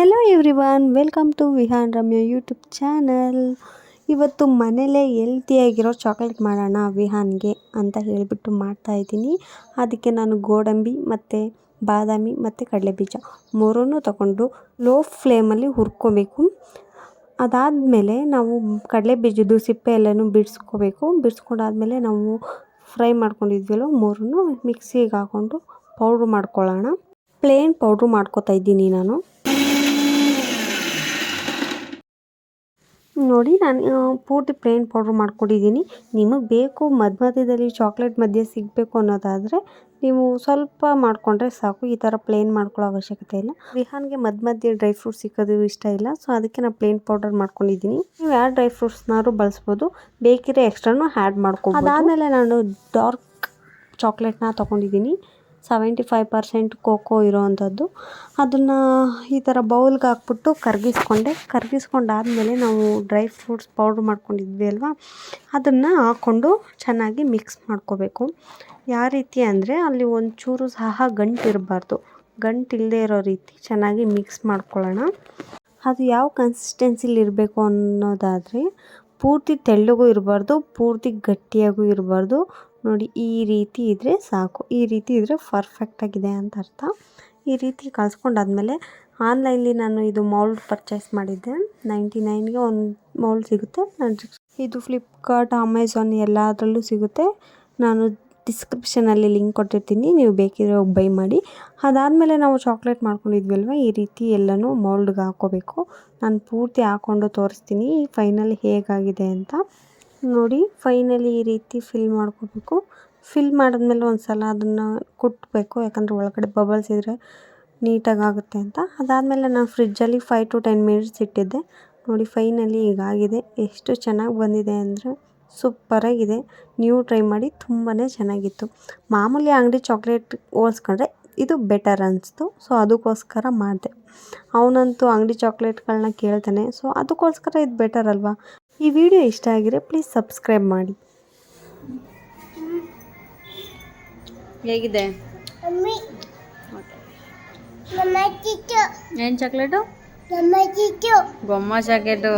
Hello everyone welcome to Vihan Ramya YouTube channel ಇವತ್ತು ಮನೇಲೇ ಹೆಲ್ತಿಯಾಗಿರೋ chocolate ಮಾಡೋಣ ವಿಹಾನ್ಗೆ ಅಂತ ಹೇಳಿಬಿಟ್ಟು ಮಾಡ್ತಾಯಿದ್ದೀನಿ ಅದಕ್ಕೆ ನಾನು ಗೋಡಂಬಿ ಮತ್ತು ಬಾದಾಮಿ ಮತ್ತು ಕಡಲೆಬೀಜ ಮೂರನ್ನು ತಗೊಂಡು ಲೋ ಫ್ಲೇಮಲ್ಲಿ ಹುರ್ಕೋಬೇಕು. ಅದಾದಮೇಲೆ ನಾವು ಕಡಲೆ ಬೀಜದ್ದು ಸಿಪ್ಪೆ ಎಲ್ಲನೂ ಬಿಡಿಸ್ಕೋಬೇಕು. ಬಿಡಿಸ್ಕೊಂಡಾದ್ಮೇಲೆ ನಾವು ಫ್ರೈ ಮಾಡ್ಕೊಂಡಿದ್ವಲ್ಲ ಮೂರನ್ನು ಮಿಕ್ಸಿಗೆ ಹಾಕ್ಕೊಂಡು ಪೌಡ್ರ್ ಮಾಡ್ಕೊಳ್ಳೋಣ. ಪ್ಲೇನ್ ಪೌಡ್ರು ಮಾಡ್ಕೋತಾ ಇದ್ದೀನಿ ನಾನು. ನೋಡಿ ನಾನು ಪೂರ್ತಿ ಪ್ಲೇನ್ ಪೌಡ್ರ್ ಮಾಡ್ಕೊಂಡಿದ್ದೀನಿ. ನಿಮಗೆ ಬೇಕು ಮಧ್ಯ ಮಧ್ಯದಲ್ಲಿ ಚಾಕ್ಲೇಟ್ ಮಧ್ಯೆ ಸಿಗಬೇಕು ಅನ್ನೋದಾದರೆ ನೀವು ಸ್ವಲ್ಪ ಮಾಡಿಕೊಂಡ್ರೆ ಸಾಕು. ಈ ಥರ ಪ್ಲೇನ್ ಮಾಡ್ಕೊಳ್ಳೋ ಅವಶ್ಯಕತೆ ಇಲ್ಲ. ವಿಹಾನ್ಗೆ ಮಧ್ಯ ಮಧ್ಯ ಡ್ರೈ ಫ್ರೂಟ್ಸ್ ಸಿಕ್ಕೋದು ಇಷ್ಟ ಇಲ್ಲ. ಸೊ ಅದಕ್ಕೆ ನಾನು ಪ್ಲೇನ್ ಪೌಡರ್ ಮಾಡ್ಕೊಂಡಿದ್ದೀನಿ. ನೀವು ಯಾವ ಡ್ರೈ ಫ್ರೂಟ್ಸ್ನಾದ್ರು ಬಳಸ್ಬೋದು. ಬೇಕಿದ್ರೆ ಎಕ್ಸ್ಟ್ರಾನು ಆ್ಯಡ್ ಮಾಡ್ಕೊಬೋದು. ಅದಾದಮೇಲೆ ನಾನು ಡಾರ್ಕ್ ಚಾಕ್ಲೇಟ್ನ ತೊಗೊಂಡಿದ್ದೀನಿ. ಸೆವೆಂಟಿ ಫೈವ್ ಪರ್ಸೆಂಟ್ ಕೋಕೋ ಇರೋವಂಥದ್ದು. ಅದನ್ನು ಈ ಥರ ಬೌಲ್ಗೆ ಹಾಕ್ಬಿಟ್ಟು ಕರಗಿಸ್ಕೊಂಡೆ. ಕರಗಿಸ್ಕೊಂಡಾದಮೇಲೆ ನಾವು ಡ್ರೈ ಫ್ರೂಟ್ಸ್ ಪೌಡ್ರ್ ಮಾಡ್ಕೊಂಡಿದ್ವಿ ಅಲ್ವಾ? ಅದನ್ನು ಹಾಕ್ಕೊಂಡು ಚೆನ್ನಾಗಿ ಮಿಕ್ಸ್ ಮಾಡ್ಕೋಬೇಕು. ಯಾವ ರೀತಿ ಅಂದರೆ ಅಲ್ಲಿ ಒಂಚೂರು ಸಹ ಗಂಟು ಇರಬಾರ್ದು. ಗಂಟು ಇಲ್ಲದೆ ಇರೋ ರೀತಿ ಚೆನ್ನಾಗಿ ಮಿಕ್ಸ್ ಮಾಡ್ಕೊಳ್ಳೋಣ. ಅದು ಯಾವ ಕನ್ಸಿಸ್ಟೆನ್ಸಿಲಿ ಇರಬೇಕು ಅನ್ನೋದಾದರೆ ಪೂರ್ತಿ ತೆಳ್ಳಗೂ ಇರಬಾರ್ದು, ಪೂರ್ತಿ ಗಟ್ಟಿಯಾಗೂ ಇರಬಾರ್ದು. ನೋಡಿ, ಈ ರೀತಿ ಇದ್ದರೆ ಸಾಕು. ಈ ರೀತಿ ಇದ್ದರೆ ಪರ್ಫೆಕ್ಟಾಗಿದೆ ಅಂತ ಅರ್ಥ. ಈ ರೀತಿ ಕಲಿಸ್ಕೊಂಡಾದ್ಮೇಲೆ ಆನ್ಲೈನಲ್ಲಿ ನಾನು ಇದು ಮೌಲ್ಡ್ ಪರ್ಚೇಸ್ ಮಾಡಿದ್ದೆ. ನೈಂಟಿ ನೈನ್ಗೆ ಒಂದು ಮೌಲ್ಡ್ ಸಿಗುತ್ತೆ. ಇದು ಫ್ಲಿಪ್ಕಾರ್ಟ್ ಅಮೆಝಾನ್ ಎಲ್ಲದರಲ್ಲೂ ಸಿಗುತ್ತೆ. ನಾನು ಡಿಸ್ಕ್ರಿಪ್ಷನಲ್ಲಿ ಲಿಂಕ್ ಕೊಟ್ಟಿರ್ತೀನಿ. ನೀವು ಬೇಕಿದ್ರೆ ಹೋಗಿ ಬೈ ಮಾಡಿ. ಅದಾದಮೇಲೆ ನಾವು ಚಾಕ್ಲೇಟ್ ಮಾಡ್ಕೊಂಡಿದ್ವಲ್ವ, ಈ ರೀತಿ ಎಲ್ಲನೂ ಮೌಲ್ಡ್ಗೆ ಹಾಕೋಬೇಕು ನಾನು ಪೂರ್ತಿ ಹಾಕ್ಕೊಂಡು ತೋರಿಸ್ತೀನಿ. ಫೈನಲ್ ಹೇಗಾಗಿದೆ ಅಂತ. ನೋಡಿ ಫೈನಲಿ ಈ ರೀತಿ ಫಿಲ್ ಮಾಡ್ಕೋಬೇಕು. ಫಿಲ್ ಮಾಡಿದ್ಮೇಲೆ ಒಂದು ಸಲ ಅದನ್ನು ಕುಟ್ಟಬೇಕು ಯಾಕಂದರೆ ಒಳಗಡೆ ಬಬಲ್ಸ್ ಇದ್ದರೆ ನೀಟಾಗಿ ಆಗುತ್ತೆ ಅಂತ. ಅದಾದಮೇಲೆ ನಾನು ಫ್ರಿಜ್ಜಲ್ಲಿ ಫೈವ್ ಟು ಟೆನ್ ಮಿನಿಟ್ಸ್ ಇಟ್ಟಿದ್ದೆ. ನೋಡಿ ಫೈನಲಿ ಹೀಗಾಗಿದೆ ಎಷ್ಟು ಚೆನ್ನಾಗಿ ಬಂದಿದೆ ಅಂದರೆ ಸೂಪರಾಗಿದೆ. ನೀವು ಟ್ರೈ ಮಾಡಿ ತುಂಬಾ ಚೆನ್ನಾಗಿತ್ತು. ಮಾಮೂಲಿ ಅಂಗಡಿ ಚಾಕ್ಲೇಟ್ ಹೋಲ್ಸ್ಕೊಂಡ್ರೆ ಇದು ಬೆಟರ್ ಅನಿಸ್ತು. ಸೊ ಅದಕ್ಕೋಸ್ಕರ ಮಾಡಿದೆ. ಅವನಂತೂ ಅಂಗಡಿ ಚಾಕ್ಲೇಟ್ಗಳನ್ನ ಕೇಳ್ತಾನೆ. ಸೊ ಅದಕ್ಕೋಸ್ಕರ ಇದು ಬೆಟರ್ ಅಲ್ವಾ? ಈ ವಿಡಿಯೋ ಇಷ್ಟ ಆಗಿದ್ರೆ ಪ್ಲೀಸ್ ಸಬ್ಸ್ಕ್ರೈಬ್ ಮಾಡಿ. ಹೇಗಿದೆ? ಏನ್ ಚಾಕ್ಲೇಟು ಗೊಮ್ಮ ಚಾಕ್ಲೇಟು